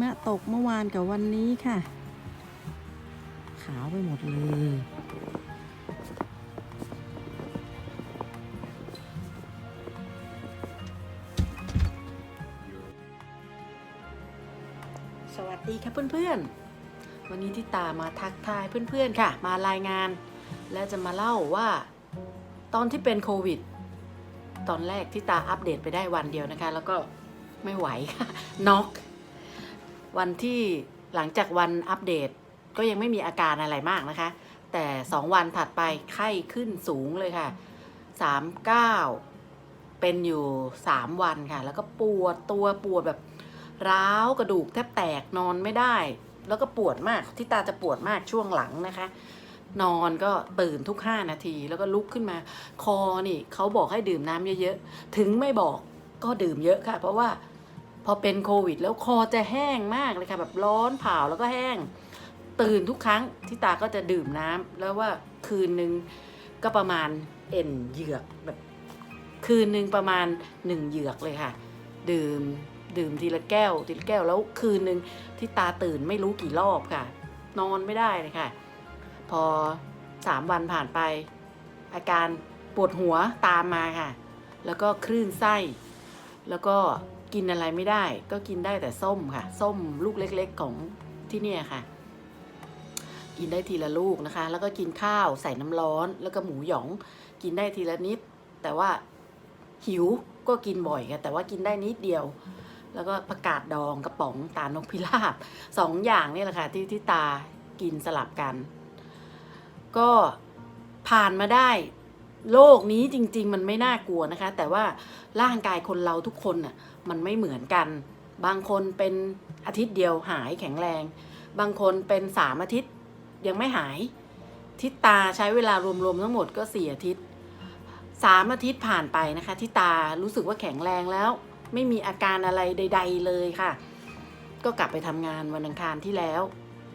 มะตกเมื่อวานกับวันนี้ค่ะ ขาวไปหมดเลย สวัสดีค่ะเพื่อนๆ วันนี้ที่ตามาทักทายเพื่อนๆค่ะ มารายงาน และจะมาเล่าว่าตอนที่เป็นโควิด ตอนแรกที่ตาอัปเดตไปได้วันเดียวนะคะ แล้วก็ไม่ไหวค่ะน็อก วันที่หลังจากวันอัปเดตก็ยังไม่มีอาการอะไรมากนะคะ แต่สองวันถัดไปไข้ขึ้นสูงเลยค่ะสามเก้าเป็นอยู่สามวันค่ะ แล้วก็ปวดตัวปวดแบบร้าวกระดูกแทบแตกนอนไม่ได้ แล้วก็ปวดมากที่ตาจะปวดมากช่วงหลังนะคะ นอนก็ตื่นทุก 5 นาทีแล้วก็ลุกขึ้นมา คอนี่เขาบอกให้ดื่มน้ำเยอะๆ ถึงไม่บอกก็ดื่มเยอะค่ะ เพราะว่า พอเป็นโควิด แล้วคอจะแห้งมากเลยค่ะ แบบร้อนเผาแล้วก็แห้ง ตื่นทุกครั้งที่ตาก็จะดื่มน้ำแล้วว่าคืนหนึ่งก็ประมาณเอ็นเหยือกแบบ คืนหนึ่งประมาณหนึ่งเหยือกเลยค่ะ ดื่มดื่มทีละแก้วทีละแก้วแล้วคืนหนึ่งที่ตาตื่นไม่รู้กี่รอบค่ะ นอนไม่ได้เลยค่ะ พอสามวันผ่านไป อาการปวดหัวตามมาค่ะ แล้วก็คลื่นไส้ แล้วก็กินอะไรไม่ได้ ก็กินได้แต่ส้มค่ะ ส้มลูกเล็ก ๆ ของที่เนี่ยค่ะ กินได้ทีละลูกนะคะ แล้วก็กินข้าวใส่น้ำร้อน แล้วก็หมูหยอง กินได้ทีละนิด แต่ว่าหิวก็กินบ่อยค่ะ แต่ว่ากินได้นิดเดียว แล้วก็ประกาศดองกระป๋องตานกพิราบสองอย่างนี่แหละค่ะที่ที่ตากินสลับกัน ก็ผ่านมาได้ โลกนี้จริง ๆ มันไม่น่ากลัวนะคะ แต่ว่าร่างกายคนเราทุกคนน่ะมันไม่เหมือนกัน บางคนเป็นอาทิตย์เดียวหายแข็งแรง บางคนเป็นสามอาทิตย์ยังไม่หาย ทิตาใช้เวลารวมๆทั้งหมดก็สี่อาทิตย์สามอาทิตย์ผ่านไปนะคะทิตารู้สึกว่าแข็งแรงแล้ว ไม่มีอาการอะไรใด ๆ เลยค่ะ ก็กลับไปทำงานวันอังคารที่แล้ว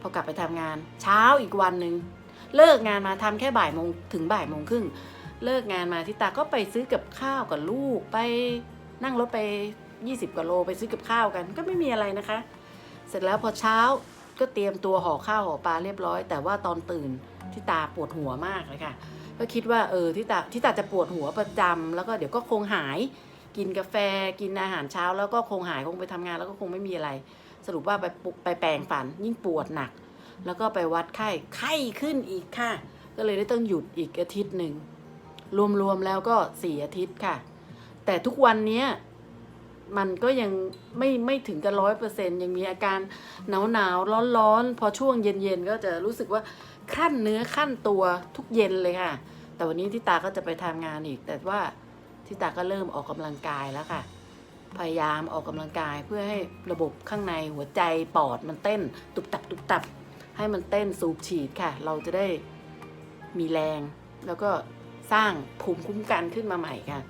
พอกลับไปทำงาน เช้าอีกวันหนึ่งเลิกงานมาทำแค่บ่ายโมงถึงบ่ายโมงครึ่ง เลิกงานมาทิตาก็ไปซื้อกับข้าวกับลูกไปนั่งรถไป 20กว่าโลไปซื้อกับข้าวกัน ก็ไม่มีอะไรนะคะ เสร็จแล้วพอเช้าก็เตรียมตัวห่อข้าวห่อปลาเรียบร้อย แต่ว่าตอนตื่นทิตาปวดหัวมากเลยค่ะ ก็คิดว่าเออทิตาทิตาจะปวดหัวประจำแล้วก็เดี๋ยวก็คงหายกินกาแฟกินอาหารเช้า แล้วก็คงหายคงไปทำงาน แล้วก็คงไม่มีอะไร สรุปว่าไปไปแปลงฝันยิ่งปวดหนัก แล้วก็ไปวัดไข้ไข้ขึ้นอีกค่ะ ก็เลยได้ต้องหยุดอีกอาทิตย์หนึ่ง รวมๆแล้วก็สี่อาทิตย์ค่ะ แต่ทุกวันนี้มันก็ยังไม่ไม่ถึงกับร้อยเปอร์เซ็นยังมีอาการหนาวหนาวร้อนร้อนๆพอช่วงเย็นๆก็จะรู้สึกว่าขั้นเนื้อขั้นตัวทุกเย็นเลยค่ะ แต่วันนี้ที่ตาก็จะไปทำงานอีก แต่ว่าที่ตาก็เริ่มออกกำลังกายแล้วค่ะ พยายามออกกำลังกายเพื่อให้ระบบข้างในหัวใจปอดมันเต้น ตุบตับตุบตับให้มันเต้นสูบฉีดค่ะ เราจะได้มีแรงแล้วก็ สร้างภูมิคุ้มกันขึ้นมาใหม่ค่ะ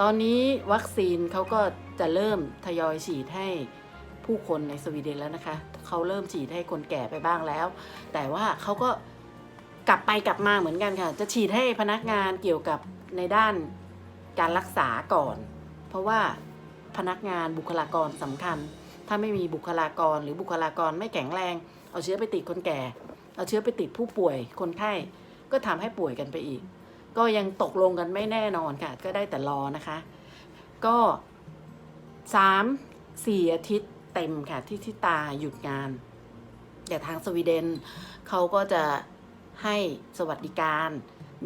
ตอนนี้วัคซีนเขาก็จะเริ่มทยอยฉีดให้ผู้คนในสวีเดนแล้วนะคะ เขาเริ่มฉีดให้คนแก่ไปบ้างแล้ว แต่ว่าเขาก็กลับไปกลับมาเหมือนกันค่ะ จะฉีดให้พนักงานเกี่ยวกับในด้านการรักษาก่อน เพราะว่าพนักงานบุคลากรสำคัญ ถ้าไม่มีบุคลากรหรือบุคลากรไม่แข็งแรง เอาเชื้อไปติดคนแก่ เอาเชื้อไปติดผู้ป่วยคนไข้ก็ทำให้ป่วยกันไปอีก ก็ยังตกลงกันไม่แน่นอนค่ะ ก็ได้แต่รอนะคะ ก็สามสี่อาทิตย์เต็มค่ะที่ที่ตาหยุดงานแต่ทางสวีเดนเขาก็จะให้สวัสดิการ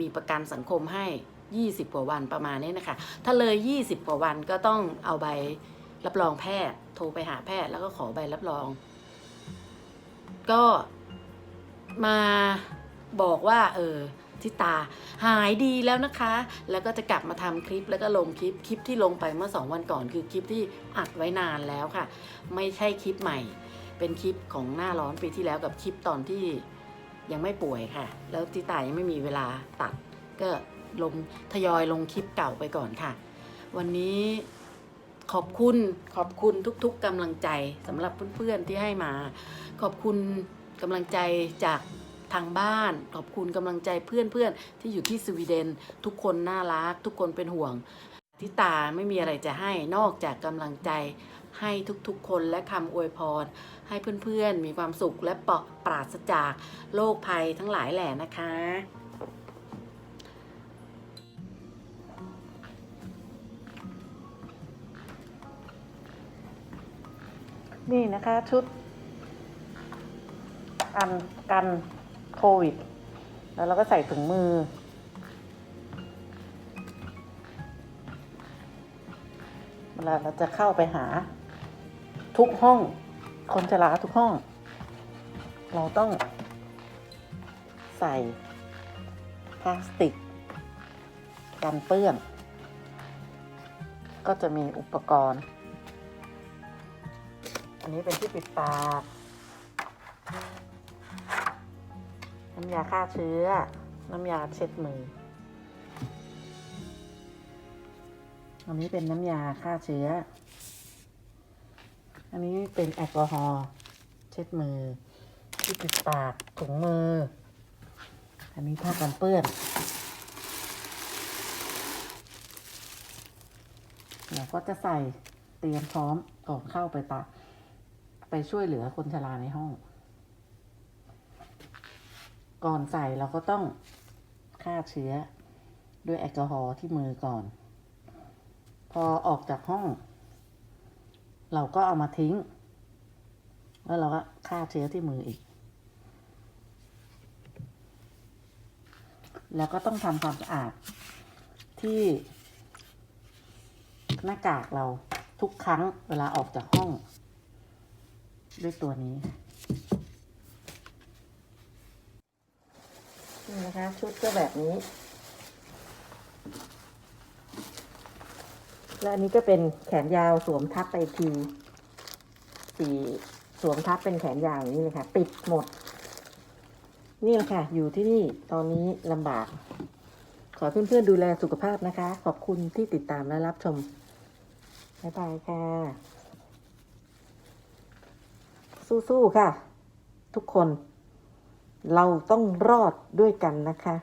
มีประกันสังคมให้ 20 กว่าวันประมาณนี้นะคะ ถ้าเลย 20 กว่าวันก็ต้องเอาใบรับรองแพทย์ โทรไปหาแพทย์แล้วก็ขอใบรับรอง ก็มาบอกว่า เออ ทิตาหายดีแล้วนะคะ แล้วก็จะกลับมาทำคลิปแล้วก็ลงคลิปคลิปที่ลงไปเมื่อ 2 วันก่อนคือคลิปที่อัดไว้นานแล้วค่ะ ไม่ใช่คลิปใหม่ เป็นคลิปของหน้าร้อนปีที่แล้วกับคลิปตอนที่ยังไม่ป่วยค่ะ แล้วทิตายังไม่มีเวลาตัด ก็ลงทยอยลงคลิปเก่าไปก่อนค่ะ วันนี้ขอบคุณขอบคุณทุกๆกำลังใจสำหรับเพื่อนๆที่ให้มา ขอบคุณกำลังใจจาก ทางบ้าน ขอบคุณกำลังใจเพื่อนๆ ที่อยู่ที่สวีเดน ทุกคนน่ารัก ทุกคนเป็นห่วงทิตาไม่มีอะไรจะให้นอกจากกำลังใจให้ทุกๆ คนและคำอวยพร ให้เพื่อนๆ มีความสุขและปลอดปราศจากโรคภัยทั้งหลายแหล่นะคะนี่นะคะชุดอันกัน โควิด แล้วเราก็ใส่ถุงมือ เวลาเราจะเข้าไปหาทุกห้อง คนชราทุกห้อง เราต้องใส่พลาสติกกันเปื้อน ก็จะมีอุปกรณ์ อันนี้เป็นที่ปิดปาก น้ำยาฆ่าเชื้อ น้ำยาเช็ดมือ อันนี้เป็นน้ำยาฆ่าเชื้อ อันนี้เป็นแอลกอฮอล์เช็ดมือ ที่ปิดปากถุงมือ อันนี้ผ้ากันเปื้อนเราก็จะใส่เตรียมพร้อมก่อนเข้าไปปะไปช่วยเหลือคนชราในห้อง ก่อนใส่เราก็ต้องฆ่าเชื้อด้วยแอลกอฮอล์ที่มือก่อน พอออกจากห้อง เราก็เอามาทิ้ง แล้วเราก็ฆ่าเชื้อที่มืออีก แล้วก็ต้องทำความสะอาดที่หน้ากากเราทุกครั้งเวลาออกจากห้อง ด้วยตัวนี้ นี่นะคะ ชุดก็แบบนี้ และอันนี้ก็เป็นแขนยาวสวมทับไปทีสีสวมทับเป็นแขนยาวอย่างนี้เลยค่ะ ปิดหมด นี่แหละค่ะ อยู่ที่นี่ตอนนี้ลำบาก ขอเพื่อนๆดูแลสุขภาพนะคะ ขอบคุณที่ติดตามและรับชม บ๊ายบายค่ะ สู้ๆค่ะ ทุกคน เราต้องรอดด้วยกันนะคะ